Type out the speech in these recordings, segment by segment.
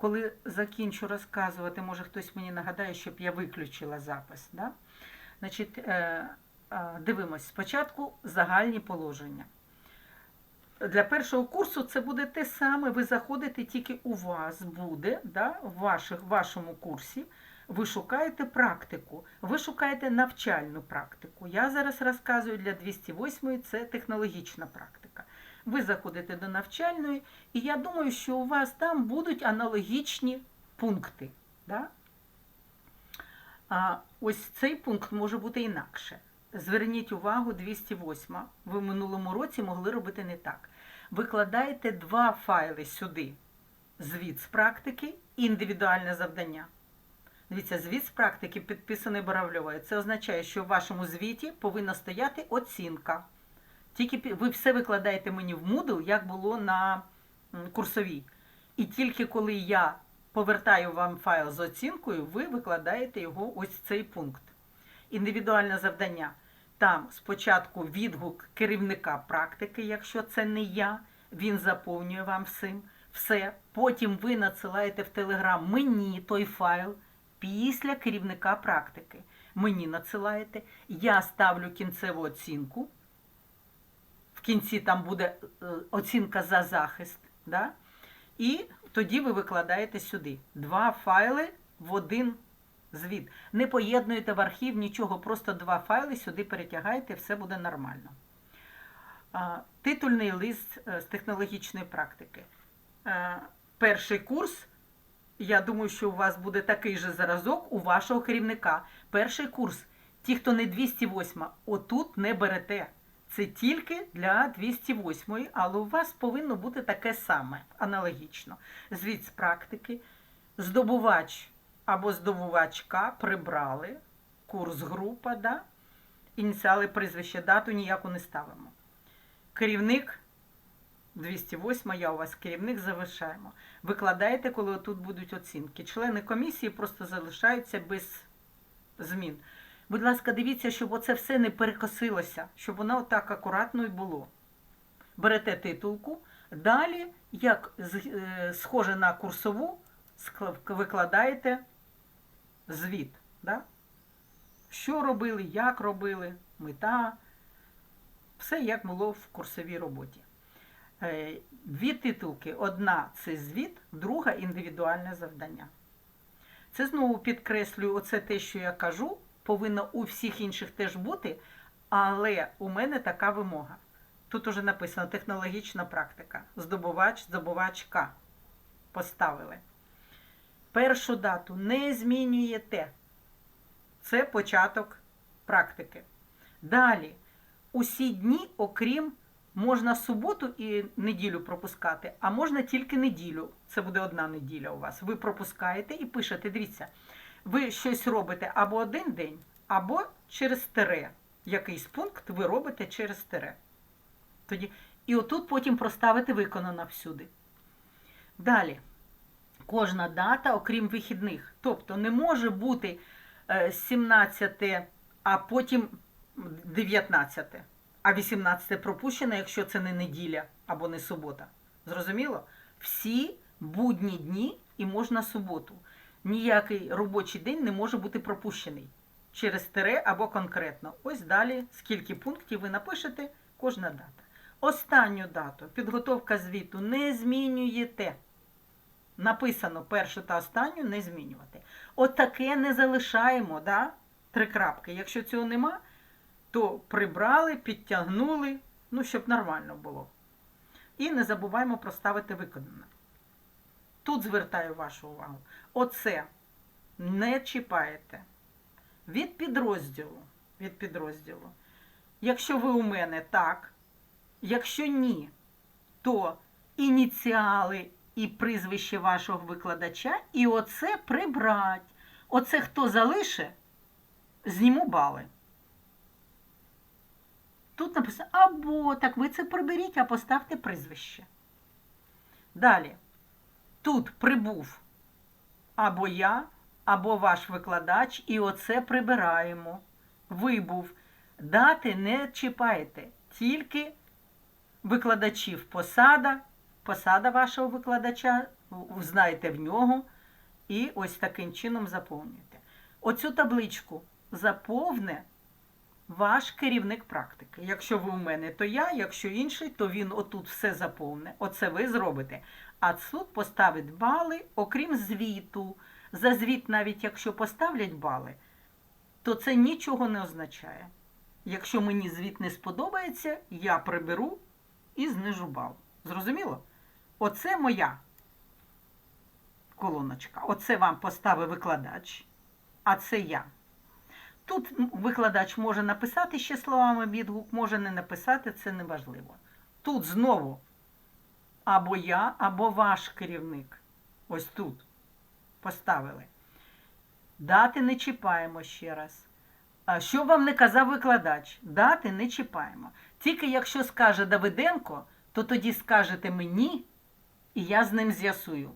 коли закінчу розказувати, може хтось мені нагадає, щоб я виключила запис. Да? Значить, е, дивимось спочатку загальні положення. Для першого курсу це буде те саме, ви заходите, тільки у вас буде, да, в ваших, вашому курсі, ви шукаєте практику, ви шукаєте навчальну практику. Я зараз розказую для 208 це технологічна практика. Ви заходите до навчальної, і я думаю, що у вас там будуть аналогічні пункти. Да? А ось цей пункт може бути інакше. Зверніть увагу, 208. Ви в минулому році могли робити не так. Викладаєте два файли сюди: звіт з практики і індивідуальне завдання. Дивіться, звіт з практики підписаний Боровльовою. Це означає, що в вашому звіті повинна стояти оцінка. Тільки ви все викладаєте мені в Moodle, як було на курсовій. І тільки коли я повертаю вам файл з оцінкою, ви викладаєте його ось цей пункт. Індивідуальне завдання. Там спочатку відгук керівника практики, якщо це не я, він заповнює вам всім все. Потім ви надсилаєте в Телеграм мені той файл після керівника практики. Мені надсилаєте, я ставлю кінцеву оцінку. В кінці там буде е, оцінка за захист. Да? І тоді ви викладаєте сюди два файли в один звіт. Не поєднуєте в архів нічого, просто два файли сюди перетягаєте, все буде нормально. Титульний лист е, з технологічної практики. Е, Перший курс. Я думаю, що у вас буде такий же зразок у вашого керівника. Перший курс. Ті, хто не 208, отут не берете. Це тільки для 208, але у вас повинно бути таке саме, аналогічно. Звіт з практики, здобувач або здобувачка прибрали, курс група, да? ініціали прізвище, дату ніяку не ставимо. Керівник 208, я у вас керівник, завершаємо. Викладаєте, коли тут будуть оцінки. Члени комісії просто залишаються без змін. Будь ласка, дивіться, щоб оце все не перекосилося, щоб воно отак акуратно і було. Берете титулку, далі, як е, схоже на курсову, викладаєте звіт. Да? Що робили, як робили, мета, все як було в курсовій роботі. Е, Дві титулки. Одна це звіт, друга індивідуальне завдання. Це знову підкреслюю, оце те, що я кажу, повинно у всіх інших теж бути, але у мене така вимога. Тут уже написано технологічна практика. Здобувач, здобувачка. Поставили. Першу дату не змінюєте. Це початок практики. Далі, усі дні, окрім можна суботу і неділю пропускати, а можна тільки неділю. Це буде одна неділя у вас. Ви пропускаєте і пишете. Дивіться, ви щось робите або один день, або через тире. Якийсь пункт ви робите через тире. Тоді, і отут потім проставити виконано всюди. Далі. Кожна дата, окрім вихідних. Тобто не може бути е, 17, а потім 19, а 18 пропущено, якщо це не неділя або не субота. Зрозуміло? Всі будні дні і можна суботу. Ніякий робочий день не може бути пропущений через тире або конкретно. Ось далі, скільки пунктів ви напишете, кожна дата. Останню дату, підготовка звіту не змінюєте. Написано першу та останню не змінювати. Отаке не залишаємо, да? три крапки. Якщо цього нема, то прибрали, підтягнули, ну, щоб нормально було. І не забуваємо проставити виконане. Тут звертаю вашу увагу. Оце не чіпаєте. Від підрозділу. Від підрозділу. Якщо ви у мене так, якщо ні, то ініціали і прізвище вашого викладача, і оце прибрать. Оце хто залише, зніму бали. Тут написано або так ви це приберіть, а поставте прізвище. Далі. Тут прибув або я, або ваш викладач, і оце прибираємо. Вибув. Дати не чіпайте, тільки викладачів посада, посада вашого викладача знаєте в нього, і ось таким чином заповнюєте. Оцю табличку заповне ваш керівник практики. Якщо ви у мене, то я, якщо інший, то він отут все заповне. Оце ви зробите. А суд поставить бали, окрім звіту. За звіт, навіть якщо поставлять бали, то це нічого не означає. Якщо мені звіт не сподобається, я приберу і знижу бал. Зрозуміло? Оце моя колоночка. Оце вам поставив викладач, а це я. Тут викладач може написати ще словами відгук, може не написати, це не важливо. Тут знову або я, або ваш керівник. Ось тут поставили. Дати не чіпаємо ще раз. Що вам не казав викладач? Дати не чіпаємо. Тільки якщо скаже Давиденко, то тоді скажете мені, і я з ним з'ясую.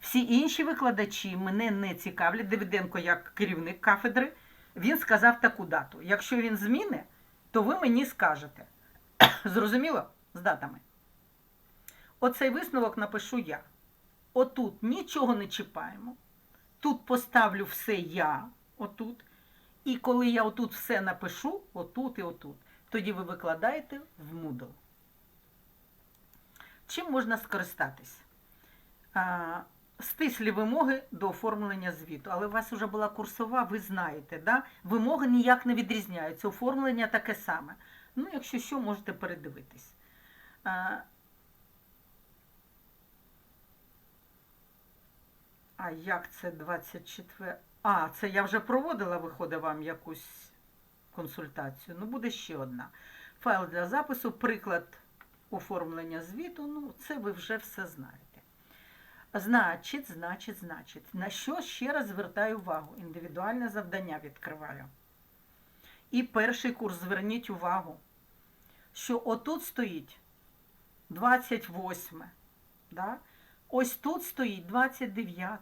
Всі інші викладачі мене не цікавлять. Давиденко, як керівник кафедри, він сказав таку дату. Якщо він зміни, то ви мені скажете. Зрозуміло? З датами. Оцей висновок напишу я. Отут нічого не чіпаємо. Тут поставлю все я, отут. І коли я отут все напишу, отут і отут, тоді ви викладаєте в Moodle. Чим можна скористатись? Стислі вимоги до оформлення звіту. Але у вас вже була курсова, ви знаєте, да? вимоги ніяк не відрізняються. Оформлення таке саме. Ну, якщо що, можете передивитись. А як це 24? А, це я вже проводила, виходить вам якусь консультацію. Ну, буде ще одна. Файл для запису, приклад оформлення звіту. Ну, це ви вже все знаєте. Значить, значить, значить. На що ще раз звертаю увагу? Індивідуальне завдання відкриваю. І перший курс, зверніть увагу, що отут стоїть 28. Да? Ось тут стоїть 29.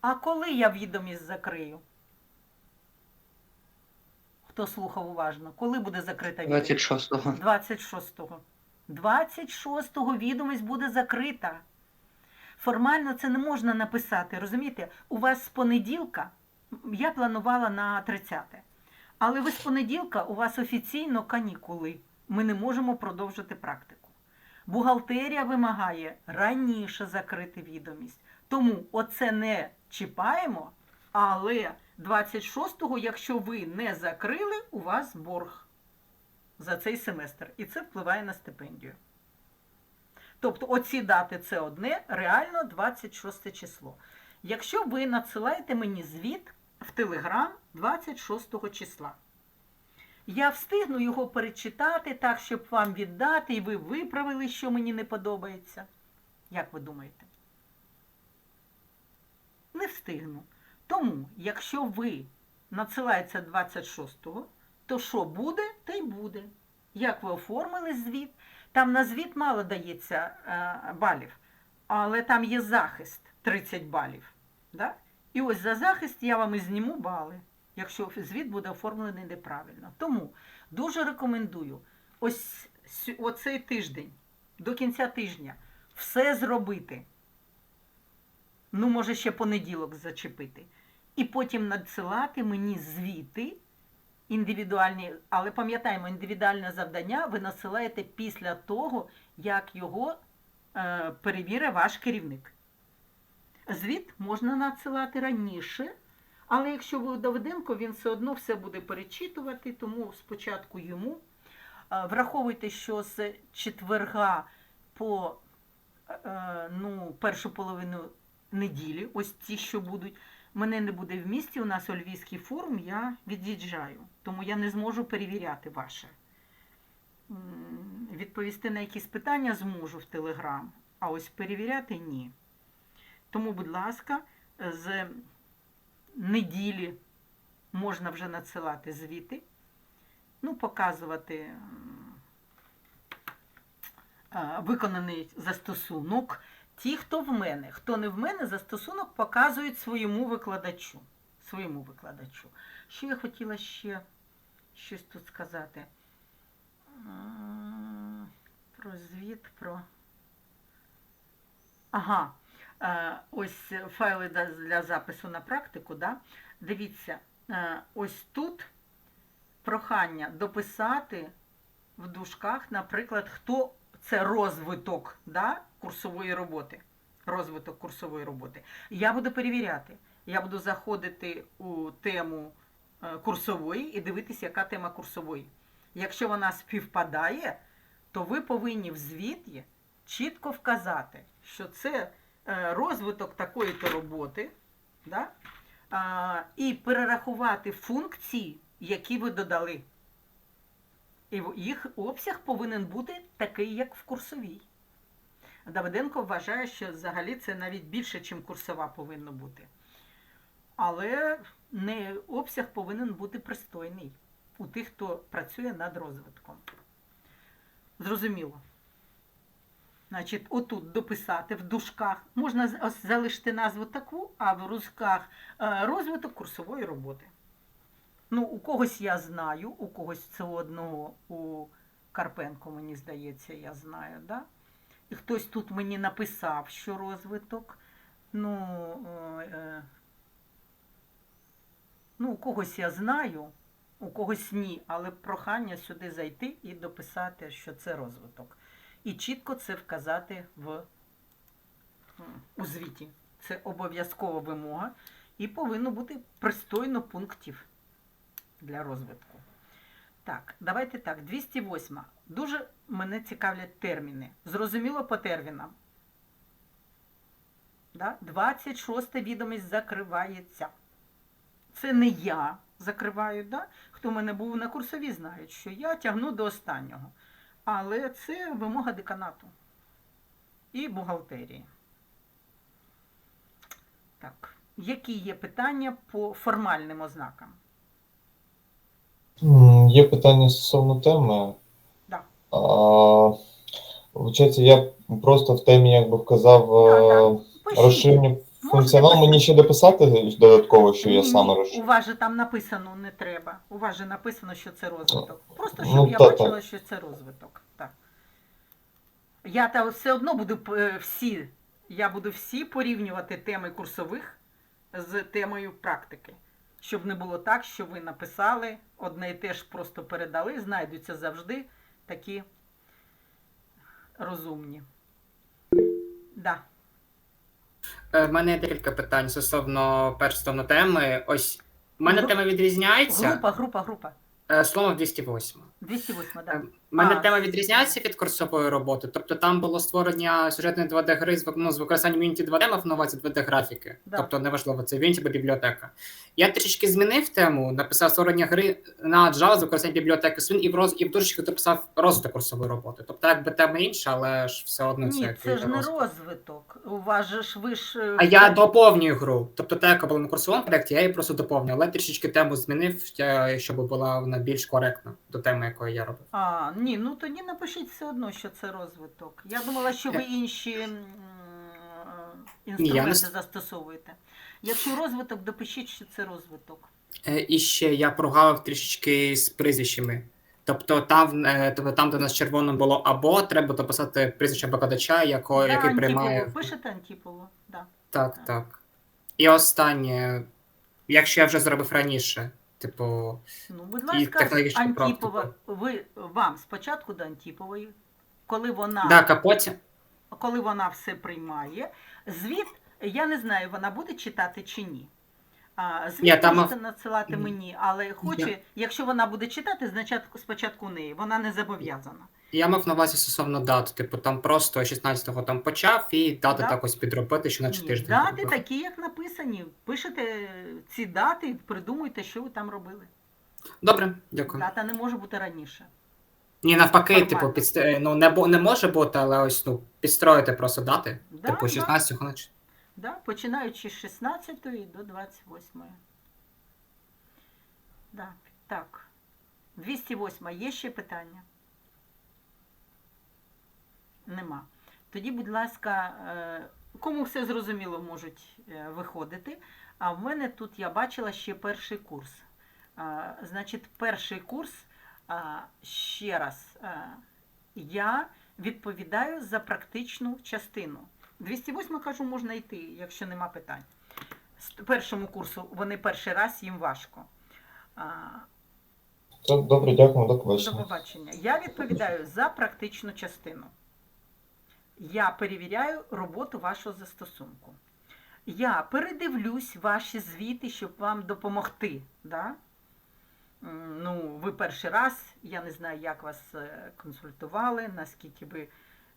А коли я відомість закрию? Хто слухав уважно? Коли буде закрита відомість? 26-го. 26-го. 26-го відомість буде закрита. Формально це не можна написати, розумієте? У вас з понеділка, я планувала на 30 але ви з понеділка у вас офіційно канікули. Ми не можемо продовжити практику. Бухгалтерія вимагає раніше закрити відомість. Тому оце не чіпаємо, але 26-го, якщо ви не закрили, у вас борг за цей семестр. І це впливає на стипендію. Тобто оці дати це одне, реально 26 число. Якщо ви надсилаєте мені звіт в Телеграм 26 числа, я встигну його перечитати так, щоб вам віддати, і ви виправили, що мені не подобається. Як ви думаєте? Не встигну. Тому, якщо ви надсилаєте 26-го, то що буде, те й буде. Як ви оформили звіт? Там на звіт мало дається е, балів, але там є захист 30 балів. Да? І ось за захист я вам і зніму бали, якщо звіт буде оформлений неправильно. Тому дуже рекомендую ось оцей тиждень, до кінця тижня, все зробити. Ну, може, ще понеділок зачепити. І потім надсилати мені звіти індивідуальні, але пам'ятаємо, індивідуальне завдання ви насилаєте після того, як його е, перевірить ваш керівник. Звіт можна надсилати раніше, але якщо ви у Давиденко, він все одно все буде перечитувати, тому спочатку йому. Е, Враховуйте, що з четверга по е, ну, першу половину неділі, ось ті, що будуть, мене не буде в місті, у нас у Львівський форум, я від'їжджаю, тому я не зможу перевіряти ваше. Відповісти на якісь питання зможу в Телеграм, а ось перевіряти ні. Тому, будь ласка, з неділі можна вже надсилати звіти, ну, показувати виконаний застосунок. Ті, хто в мене, хто не в мене, застосунок показують своєму викладачу. Своєму викладачу. Що я хотіла ще щось тут сказати? Про звіт, про. Ага. Е, Ось файли для запису на практику. Да? Дивіться, е, ось тут прохання дописати в дужках, наприклад, хто це розвиток да, курсової роботи. Розвиток курсової роботи. Я буду перевіряти. Я буду заходити у тему е, курсової і дивитися, яка тема курсової. Якщо вона співпадає, то ви повинні в звіті чітко вказати, що це е, розвиток такої-то роботи, да? і перерахувати функції, які ви додали. І їх обсяг повинен бути такий, як в курсовій. Давиденко вважає, що взагалі це навіть більше, ніж курсова повинно бути. Але не обсяг повинен бути пристойний у тих, хто працює над розвитком. Зрозуміло. Значить, отут дописати в дужках. Можна залишити назву таку, а в дужках е, розвиток курсової роботи. Ну, у когось я знаю, у когось це одного, у Карпенко, мені здається, я знаю, да? І хтось тут мені написав, що розвиток. Ну, е, е, ну, у когось я знаю, у когось ні, але прохання сюди зайти і дописати, що це розвиток. І чітко це вказати в, у звіті. Це обов'язкова вимога і повинно бути пристойно пунктів для розвитку. Так, давайте так. 208. Дуже мене цікавлять терміни. Зрозуміло по термінам. Да? 26 відомість закривається. Це не я закриваю. Да? Хто в мене був на курсові, знають, що я тягну до останнього. Але це вимога деканату і бухгалтерії. Так. Які є питання по формальним ознакам? Є питання стосовно теми. Да. А, Виходить, я просто в темі якби вказав Да, е, Пишіть. розширення Можете функціонал. Мені ще дописати додатково, що я саме ні, розширю. У вас же там написано не треба. У вас же написано, що це розвиток. Просто Ну, щоб я та-та. бачила, що це розвиток. Так. Я та все одно буду е, всі, я буду всі порівнювати теми курсових з темою практики. Щоб не було так, що ви написали, одне і те ж просто передали, знайдуться завжди такі розумні. Да. У мене є декілька питань стосовно перш стосовно теми. Ось у мене Гру- тема відрізняється Група, група, група. Слово словом 208. 208, да. Е, У мене А. тема відрізняється від курсової роботи. Тобто там було створення сюжетної 2D гри з, ну, з використанням Unity 2D мав на увазі 2D графіки. Да. Тобто неважливо, це Unity або бібліотека. Я трішки змінив тему, написав створення гри на Java з використанням бібліотеки Swing і в роз і в дужечках дописав розвиток курсової роботи. Тобто, якби тема інша, але ж все одно це Ні, це ж не розвиток. розвиток. У вас же ж ви ж. е, А я доповнюю гру. Тобто та, яка була на курсовому проєкті, я її просто доповнюю, але трішечки тему змінив, е, щоб була вона більш коректна до теми, якої я робив. А, ні, ну тоді напишіть все одно, що це розвиток. Я думала, що ви інші м, е, інструменти не застосовуєте. Якщо розвиток, допишіть, що це розвиток. Е, І ще я прогавив трішечки з прізвищами. Тобто там, е, тобто там, де у нас червоно було або, треба дописати прізвище викладача, яко, Да, який приймає. Антіпову. Пишете Антіпову, да. Так, так. І останнє, якщо я вже зробив раніше, типу, Ну, будь ласка, технологічну Антіпова, практику. ви вам спочатку до Антіпової, коли вона так, а потім. коли вона все приймає, звіт, я не знаю, вона буде читати чи ні. Звіт там можете надсилати мені, але хоче, якщо вона буде читати, значить спочатку неї, вона не зобов'язана. Я мав на увазі стосовно дат. Типу, там просто 16-го там почав і дати Да. так ось підробити, що наче Ні, тиждень. дати зробив. такі, як написані. Пишете ці дати, і придумуйте, що ви там робили. Добре, дякую. Дата не може бути раніше. Ні, навпаки, Нормально. типу, підст... е, ну не, бо- не може бути, але ось ну підстроїти просто дати. Да, типу, да. 16-го, наче. Да, починаючи з 16 до 28. Да, так. 208. Є ще питання? Нема. Тоді, будь ласка, е, кому все зрозуміло, можуть е, виходити. А в мене тут я бачила ще перший курс. Значить, перший курс, ще раз, е, я відповідаю за практичну частину. 208 кажу, можна йти, якщо нема питань. З першому курсу вони перший раз їм важко. Добре, дякую, до побачення. Я відповідаю за практичну частину. Я перевіряю роботу вашого застосунку. Я передивлюсь ваші звіти, щоб вам допомогти. Да? Ну, ви перший раз, я не знаю, як вас е, консультували, наскільки ви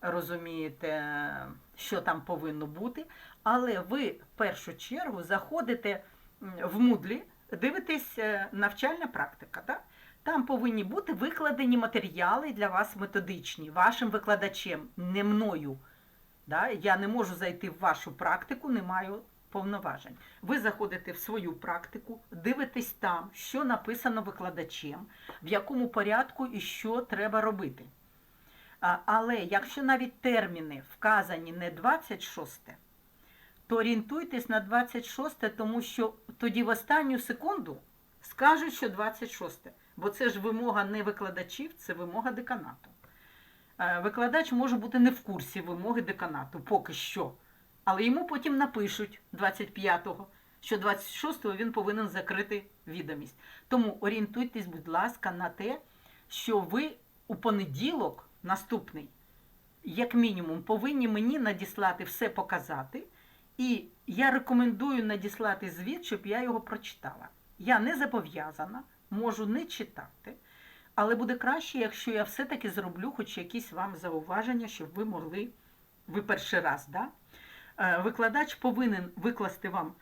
розумієте, що там повинно бути, але ви в першу чергу заходите в Moodle, дивитесь е, навчальна практика. Да? Там повинні бути викладені матеріали для вас методичні, вашим викладачем, не мною. Да? Я не можу зайти в вашу практику, не маю повноважень. Ви заходите в свою практику, дивитесь там, що написано викладачем, в якому порядку і що треба робити. Але якщо навіть терміни вказані не 26, то орієнтуйтесь на 26, тому що тоді в останню секунду скажуть, що 26. Бо це ж вимога не викладачів, це вимога деканату. Е, Викладач може бути не в курсі вимоги деканату, поки що. Але йому потім напишуть 25-го, що 26-го він повинен закрити відомість. Тому орієнтуйтесь, будь ласка, на те, що ви у понеділок, наступний, як мінімум, повинні мені надіслати все показати. І я рекомендую надіслати звіт, щоб я його прочитала. Я не зобов'язана, можу не читати, але буде краще, якщо я все-таки зроблю хоч якісь вам зауваження, щоб ви могли, ви перший раз, да? Е, Викладач повинен викласти вам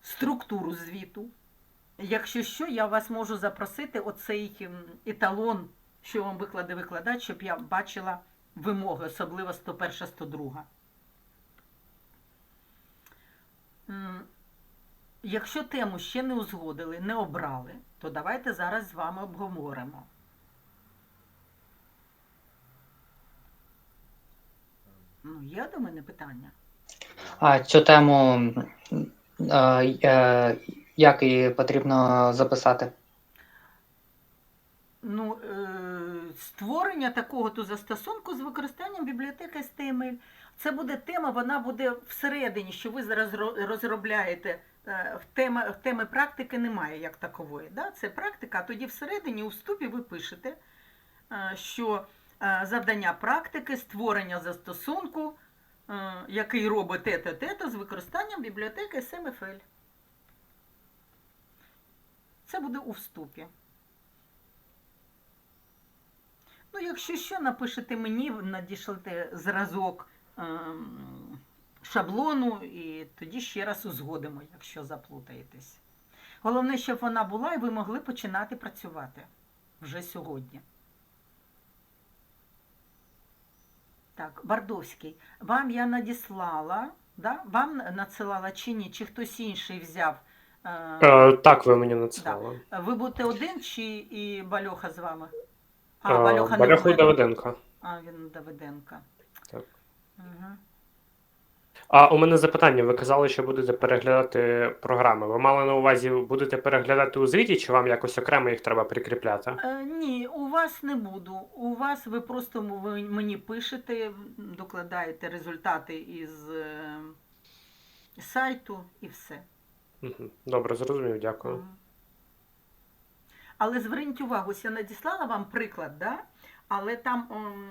структуру звіту. Якщо що, я вас можу запросити оцей еталон, що вам викладе викладач, щоб я бачила вимоги, особливо 101-102. М, Якщо тему ще не узгодили, не обрали, то давайте зараз з вами обговоримо. Ну, є до мене питання? А цю тему е, е, як її потрібно записати? Ну, е, створення такого то застосунку з використанням бібліотеки HTML. Це буде тема, вона буде всередині, що ви зараз розробляєте. Е, В теми, теми практики немає як такової. Да? Це практика, а тоді всередині у вступі ви пишете, е, що е, завдання практики створення застосунку, який робить те-то, те-то з використанням бібліотеки SMFL. Це буде у вступі. Ну, якщо що, напишете мені, надішлете зразок ем, шаблону, і тоді ще раз узгодимо, якщо заплутаєтесь. Головне, щоб вона була, і ви могли починати працювати вже сьогодні. Так, Бардовський, вам я надіслала, да? вам надсилала чи ні, чи хтось інший взяв. е, Е, так, ви мені надсилали. ви будете один чи і Бальоха з вами? А, А, Бальоха не Е, Бальоху і буде. Давиденко. А, він Давиденка. Так. Угу. А у мене запитання: ви казали, що будете переглядати програми. Ви мали на увазі, будете переглядати у звіті, чи вам якось окремо їх треба прикріпляти? Е, ні, у вас не буду. У вас ви просто ви мені пишете, докладаєте результати із е, сайту і все. Мгм. Добре, зрозумів, дякую. Мгм. Але зверніть увагу, ось я надіслала вам приклад, да? Але там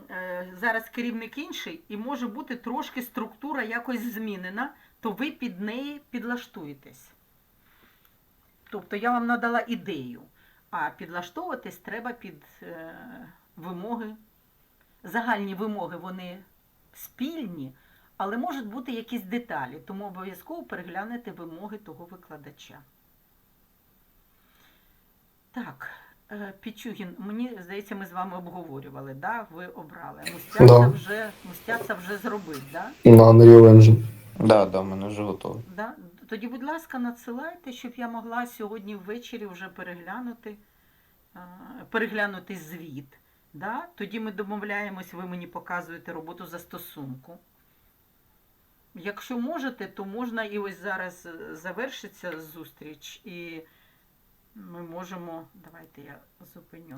е, зараз керівник інший, і може бути трошки структура якось змінена, то ви під неї підлаштуєтесь. Тобто я вам надала ідею, а підлаштовуватись треба під е, вимоги. Загальні вимоги вони спільні, але можуть бути якісь деталі, тому обов'язково переглянете вимоги того викладача. Так, Пічугін, мені здається, ми з вами обговорювали, да? ви обрали. Мустяця Да. вже, Мустяця вже зробив, да? На Unreal Engine. Да, да, в мене вже готово. Да? Тоді, будь ласка, надсилайте, щоб я могла сьогодні ввечері вже переглянути, е, переглянути звіт. Да? Тоді ми домовляємось, ви мені показуєте роботу застосунку. Якщо можете, то можна і ось зараз е, завершиться зустріч, і ми можемо. Давайте я зупиню.